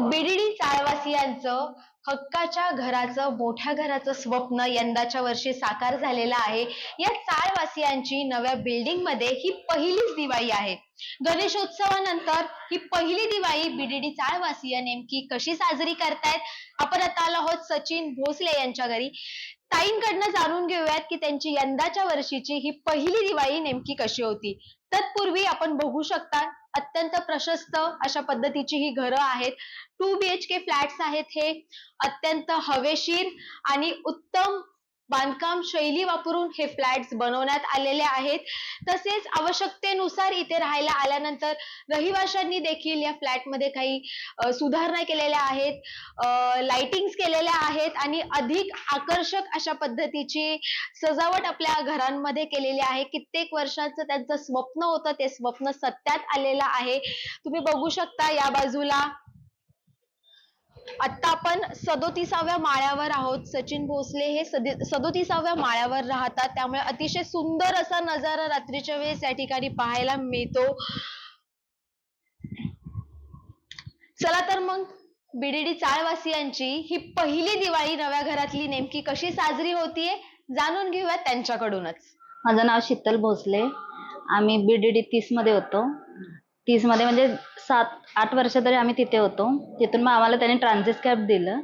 पिढ्यांचं हक्काच्या घराचं मोठ्या घराचं स्वप्न यंदाच्या वर्षी साकार झालेलं आहे. या चाळवासियांची नव्या बिल्डिंगमध्ये ही पहिलीच दिवाळी आहे. गणेशोत्सवानंतर ही पहिली दिवाळी बीडीडी चाळवासीय नेमकी कशी साजरी करतायत? आपण आता आलो आहोत सचिन भोसले यांच्या घरी. ताईंकडनं जाणून घेऊयात की त्यांची यंदाच्या वर्षीची ही पहिली दिवाळी नेमकी कशी होती. तत्पूर्वी आपण बघू शकता अत्यंत प्रशस्त अशा पद्धतीची ही घरं आहेत. Two B H K flats आहेत हे अत्यंत हवेशीर आणि उत्तम बांधकाम शैली वापरून हे फ्लॅट्स बनवण्यात आलेले आहेत. तसेच आवश्यकतेनुसार इथे राहायला आल्यानंतर रहिवाशांनी देखील या फ्लॅटमध्ये काही सुधारणा केलेल्या आहेत. लाइटिंग्स केलेल्या आहेत आणि अधिक आकर्षक अशा पद्धतीची सजावट आपल्या घरांमध्ये केलेली आहे. कित्येक वर्षाचं त्यांचं स्वप्न होतं ते स्वप्न सत्यात आलेलं आहे. तुम्ही बघू शकता या बाजूला आता आपण सदोतीसाव्या माळ्यावर आहोत. सचिन भोसले हे सदोतीसाव्या माळ्यावर राहतात. त्यामुळे अतिशय सुंदर असा नजारा रात्रीच्या वेळेस या ठिकाणी पाहायला मिळतो. चला तर मग बीडीडी चाळवासियांची ही पहिली दिवाळी नव्या घरातली नेमकी कशी साजरी होतीये जाणून घेऊया त्यांच्याकडूनच. माझं नाव शीतल भोसले. आम्ही बीडीडी तीसमध्ये होतो. तीसमध्ये म्हणजे सात आठ वर्ष तरी आम्ही तिथे होतो. तिथून मग आम्हाला त्यांनी ट्रान्झिट कॅब दिलं.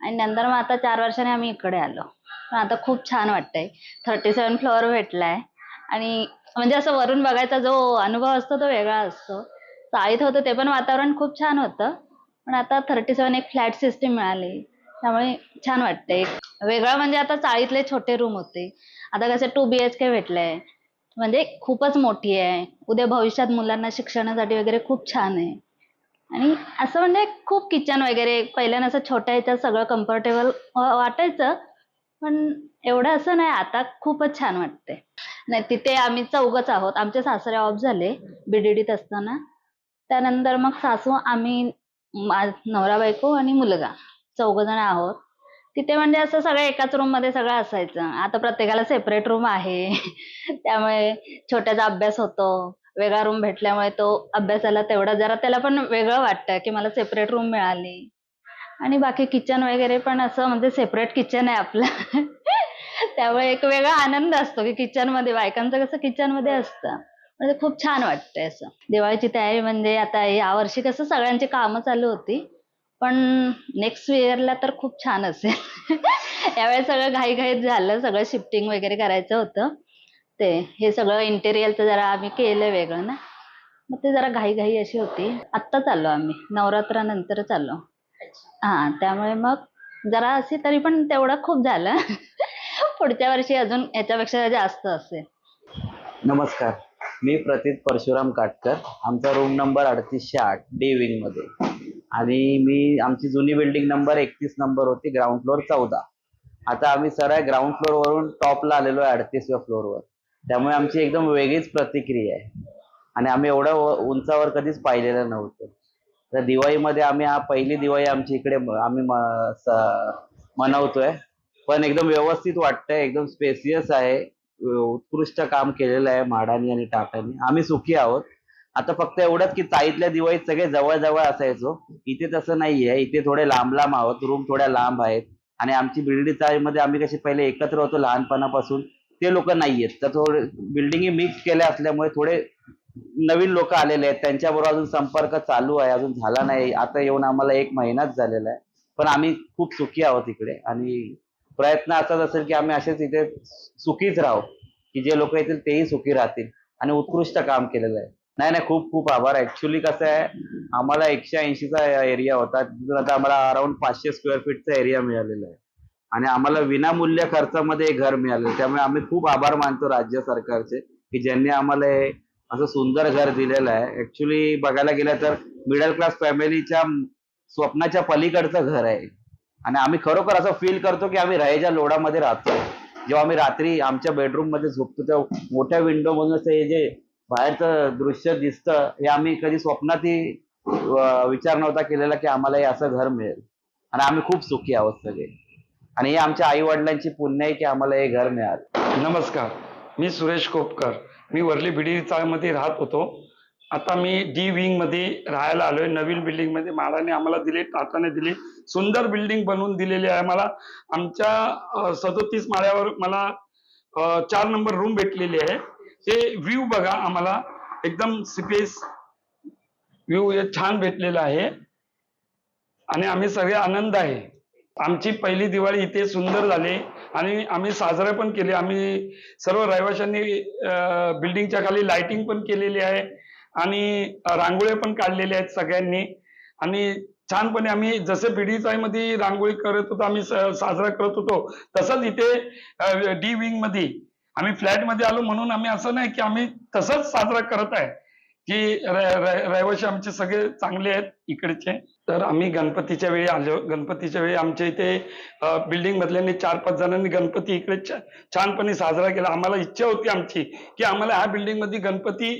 आणि नंतर मग आता चार वर्षाने आम्ही इकडे आलो. पण आता खूप छान वाटतंय. थर्टी सेवन फ्लोअर भेटलाय. आणि म्हणजे असं वरून बघायचा जो अनुभव असतो तो वेगळा असतो. चाळीत होतं ते पण वातावरण खूप छान होतं. पण आता थर्टी सेवन एक फ्लॅट सिस्टीम मिळाली. त्यामुळे छान वाटतंय. वेगळं म्हणजे आता चाळीतले छोटे रूम होते. आता कसं टू बी एच के भेटलंय. म्हणजे खूपच मोठी आहे. उद्या भविष्यात मुलांना शिक्षणासाठी वगैरे खूप छान आहे. आणि असं म्हणजे खूप किचन वगैरे पहिल्यानं असं छोट्या ह्याच्यात सगळं कम्फर्टेबल वाटायचं. पण एवढं असं नाही आता खूपच छान वाटते नाही तिथे आम्ही चौघच आहोत. आमचे सासरे ऑफ झाले बीडीडीत असताना. त्यानंतर मग सासू आम्ही नवरा बायको आणि मुलगा. चौघ जण आहोत. तिथे म्हणजे असं सगळं एकाच रूममध्ये सगळं असायचं. आता प्रत्येकाला सेपरेट रूम आहे. त्यामुळे छोट्याचा अभ्यास होतो. वेगळा रूम भेटल्यामुळे तो अभ्यासाला तेवढा. जरा त्याला पण वेगळं वाटतं की मला सेपरेट रूम मिळाली. आणि बाकी किचन वगैरे पण असं म्हणजे सेपरेट किचन आहे आपलं. त्यामुळे एक वेगळा आनंद असतो की किचनमध्ये बायकांचं कसं किचनमध्ये असतं. म्हणजे खूप छान वाटतंय असं. दिवाळीची तयारी म्हणजे आता या वर्षी कसं सगळ्यांची कामं चालू होती. पण नेक्स्ट इयरला तर खूप छान असेल. यावेळेस सगळं घाईघाईत झालं सगळं शिफ्टिंग वगैरे करायचं होतं. ते हे सगळं इंटेरियरचं जरा आम्ही केलं वेगळं ना. मग ते जरा घाईघाई अशी होती. आत्ता चाललो आम्ही. नवरात्रानंतर चाललो. हा त्यामुळे मग जरा असे तरी पण तेवढं खूप झालं. पुढच्या वर्षी अजून याच्यापेक्षा जास्त असेल. नमस्कार. मी प्रतीत परशुराम काटकर. आमचा रूम नंबर अडतीसशे आठ डी विंगमध्ये. आणि मी आमची जुनी बिल्डिंग नंबर एकतीस नंबर होती ग्राउंड फ्लोअर चौदा. आता आम्ही सरळ ग्राउंड फ्लोअर वरून टॉपला आलेलो आहे अडतीसव्या फ्लोअरवर त्यामुळे आमची एकदम वेगळीच प्रतिक्रिया आहे. आणि आम्ही एवढं उंचावर कधीच पाहिलेलं नव्हतं. तर दिवाळीमध्ये आम्ही हा पहिली दिवाळी आमची इकडे आम्ही मनवतोय. पण एकदम व्यवस्थित वाटतंय एकदम स्पेसियस आहे. उत्कृष्ट काम केलेलं आहे माडानी आणि टाटानी. आम्ही सुखी आहोत. आता फक्त एवढंच की चाळीतल्या दिवाळीत सगळे जवळ जवळ असायचो. इथे तसं नाहीये. इथे थोडे लांब लांब आहोत. रूम थोड्या लांब आहेत. आणि आमची बिल्डिंग चाळीमध्ये आम्ही कशी पहिले एकत्र होतो लहानपणापासून. ते लोक नाहीयेत. तर थोडे बिल्डिंगी मिक्स केल्या असल्यामुळे थोडे नवीन लोक आलेले आहेत. त्यांच्याबरोबर अजून संपर्क चालू आहे. अजून झाला नाही. आता येऊन आम्हाला एक महिनाच झालेला आहे. पण आम्ही खूप सुखी आहोत इकडे. आणि प्रयत्न असाच असेल की आम्ही असेच इथे सुखीच राहू. की जे लोक येतील तेही सुखी राहतील. आणि उत्कृष्ट काम केलेलं आहे. नाही नाही खूप खूप आभार. ऍक्च्युली कसं आहे आम्हाला एकशे ऐंशीचा एरिया होता. तिथून आता आम्हाला अराउंड पाचशे स्क्वेअर फीटचा एरिया मिळालेला आहे. आणि आम्हाला विनामूल्य खर्चामध्ये हे घर मिळालं त्यामुळे आम्ही खूप आभार मानतो राज्य सरकारचे की ज्यांनी आम्हाला हे असं सुंदर घर दिलेलं आहे. ऍक्च्युली बघायला गेलं तर मिडल क्लास फॅमिलीच्या स्वप्नाच्या पलीकडचं घर आहे. आणि आम्ही खरोखर असं फील करतो की आम्ही राहायच्या लोडामध्ये राहतो. जेव्हा आम्ही रात्री आमच्या बेडरूममध्ये झोपतो तेव्हा मोठ्या विंडो मधून हे जे बाहेरचं दृश्य दिसतं हे आम्ही कधी स्वप्नातही विचार नव्हता केलेला की आम्हाला हे असं घर मिळेल. आणि आम्ही खूप सुखी आहोत सगळे. आणि हे आमच्या आई वडिलांची पुण्य आहे की आम्हाला हे घर मिळालं. नमस्कार. मी सुरेश कोपकर. मी वरली बिडी चाळमध्ये राहत होतो. आता मी डी विंगमध्ये राहायला आलोय. नवीन बिल्डिंगमध्ये माडाने आम्हाला दिले टाटाने दिली. सुंदर बिल्डिंग बनवून दिलेली आहे मला आमच्या सदोतीस माळ्यावर मला चार नंबर रूम भेटलेली आहे. ते व्ह्यू बघा आम्हाला. एकदम स्पेस व्ह्यू हे छान भेटलेला आहे. आणि आम्ही सगळे आनंद आहे. आमची पहिली दिवाळी इथे सुंदर झाली. आणि आम्ही साजरा पण केले. आम्ही सर्व रहिवाशांनी बिल्डिंगच्या खाली लाइटिंग पण केलेली आहे. आणि रांगोळ्या पण काढलेल्या आहेत सगळ्यांनी. आणि छानपणे आम्ही जसे बीडीचायमध्ये रांगोळी करत होतो आम्ही साजरा करत होतो तसंच इथे डी विंगमध्ये आम्ही फ्लॅटमध्ये आलो म्हणून आम्ही असं नाही की आम्ही तसंच साजरा करत आहे की रहिवाशी आमचे सगळे चांगले आहेत इकडचे. तर आम्ही गणपतीच्या वेळी आलो. गणपतीच्या वेळी आमच्या इथे बिल्डिंग मधल्यांनी चार पाच जणांनी गणपती इकडे छानपणे साजरा केला. आम्हाला इच्छा होती आमची की आम्हाला ह्या बिल्डिंगमध्ये गणपती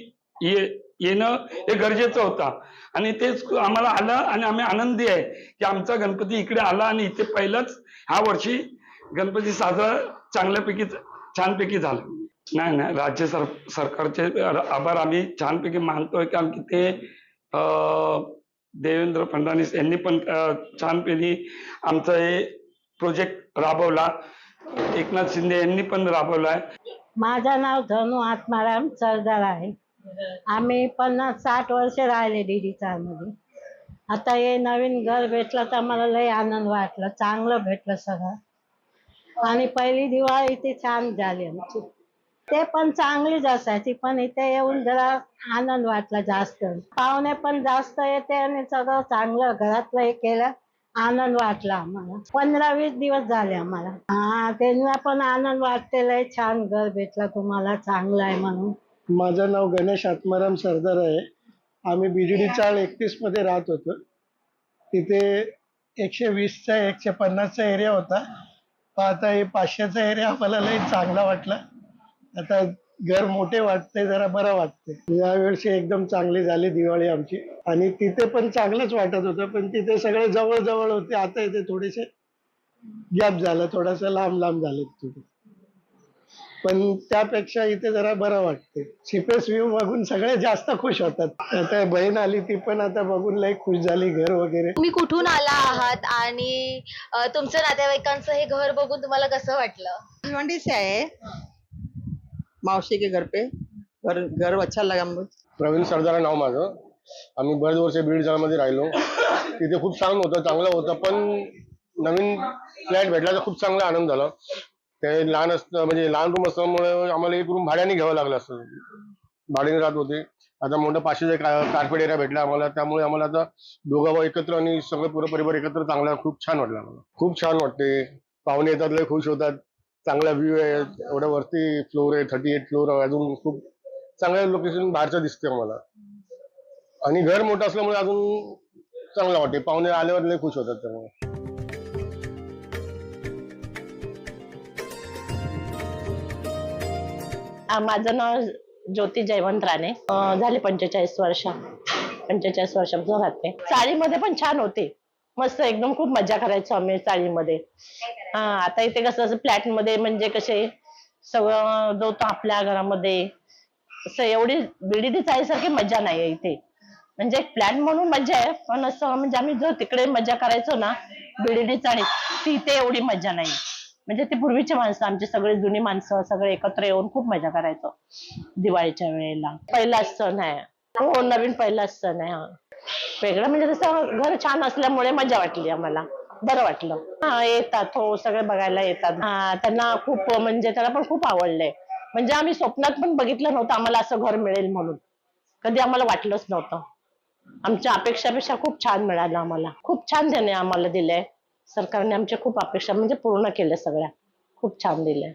ये येणं हे गरजेचं होतं. आणि तेच आम्हाला आलं आणि आम्ही आनंदी आहे की आमचा गणपती इकडे आला आणि इथे पहिलाच ह्या वर्षी गणपती साजरा चांगल्यापैकी छानपैकी झालं. नाही नाही राज्य सर सरकारचे आभार आम्ही छानपैकी मानतोय कारण की ते देवेंद्र फडणवीस यांनी पण छानपैकी आमचा हे प्रोजेक्ट राबवला. एकनाथ शिंदे यांनी पण राबवलाय. माझं नाव धनु आत्माराम सरदार आहे. आम्ही पन्नास साठ वर्ष राहिले डीडी मध्ये आता हे नवीन घर भेटलं तर मला लय आनंद वाटला. चांगलं भेटलं सगळं. आणि पहिली दिवाळी ती छान झाली आमची. ते पण चांगलीच असायची पण इथे येऊन जरा आनंद वाटला जास्त. पाहुणे पण जास्त येते आणि सगळं चांगलं घरातलं हे केलं आनंद वाटला आम्हाला. पंधरा वीस दिवस झाले आम्हाला. हा त्यांना पण आनंद वाटलेला आहे छान घर भेटला तुम्हाला चांगलं आहे म्हणून. माझं नाव गणेश आत्माराम सरदार आहे. आम्ही बिजडी चाळ एकतीसमध्ये राहत होतो. तिथे एकशे वीसचा एकशे पन्नासचा एरिया होता. आता हे पाचशेचा एरिया आम्हाला लई चांगला वाटला. आता घर मोठे वाटते जरा बरं वाटते यावेळी एकदम चांगली झाली दिवाळी आमची. आणि तिथे पण चांगलंच वाटत होतं पण तिथे सगळे जवळ जवळ होते. आता इथे थोडेसे गॅप झालं थोडासा लांब लांब झाले तिथे. पण त्यापेक्षा इथे जरा बरं वाटते सिपेस व्ह्यू बघून सगळे जास्त खुश होतात. आता बहीण आली ती पण आता बघून लई खुश झाली घर वगैरे. तुम्ही कुठून आला आहात आणि अ, तुमच्या नातेवाईकांचं हे घर बघून तुम्हाला कसं वाटलं? भिवंडी से आए मौसी के घर पे. घर घर अच्छा लगा मुझे. प्रवीण सरदार नाव माझं. आम्ही बरेच वर्ष बीडमध्ये राहिलो. तिथे खूप छान होतं चांगलं होतं पण नवीन फ्लॅट भेटला तर खूप चांगला आनंद झाला. ते लहान असतं म्हणजे लहान रूम असल्यामुळे आम्हाला एक रूम भाड्याने घ्यावं लागलं असतं. भाड्याने राहत होते. आता मोठं पाचशेचा कार्पेट एरिया भेटला आम्हाला. त्यामुळे आम्हाला आता दोघं भाऊ एकत्र आणि सगळं पूर्ण परिवार एकत्र चांगला खूप छान वाटलं आम्हाला. खूप छान वाटते. पाहुणे येतात लय खुश होतात. चांगला व्ह्यू आहे. एवढ्या वरती फ्लोर आहे थर्टी एट फ्लोर अजून खूप चांगल्या लोकेशन बाहेरचं दिसते आम्हाला. आणि घर मोठं असल्यामुळे अजून चांगलं वाटते पाहुणे आल्यावर लय खुश होतात त्यामुळे. माझं नाव ज्योती जयवंत राणे. झाले पंचेचाळीस वर्ष. पंचेचाळीस वर्षापासून राहते चाळीमध्ये पण छान होते. मस्त एकदम खूप मजा करायचो आम्ही चाळीमध्ये. हा आता इथे कसं असं फ्लॅटमध्ये म्हणजे कसे सगळं जो तो आपल्या घरामध्ये. असं एवढी बिल्डिंग चाळीसारखी मजा नाही आहे इथे. म्हणजे फ्लॅट म्हणून मजा आहे पण असं म्हणजे आम्ही जो तिकडे मजा करायचो ना बिल्डिंग चाळी ती इथे एवढी मजा नाही. म्हणजे ते पूर्वीचे माणसं आमचे सगळे जुनी माणसं सगळे एकत्र येऊन खूप मजा करायचो दिवाळीच्या वेळेला. पहिलाच सण आहे. हो नवीन पहिलाच सण आहे हा. वेगळं म्हणजे तसं घर छान असल्यामुळे मजा वाटली आम्हाला. बरं वाटलं. हा येतात. हो सगळे बघायला येतात. हा त्यांना खूप म्हणजे त्याला पण खूप आवडलंय म्हणजे आम्ही स्वप्नात पण बघितलं नव्हतं आम्हाला असं घर मिळेल म्हणून. कधी आम्हाला वाटलंच नव्हतं. आमच्या अपेक्षापेक्षा खूप छान मिळालं आम्हाला. खूप छान त्याने आम्हाला दिलंय. सरकारने आमच्या खूप अपेक्षा म्हणजे पूर्ण केल्या सगळ्या. खूप छान दिल्या.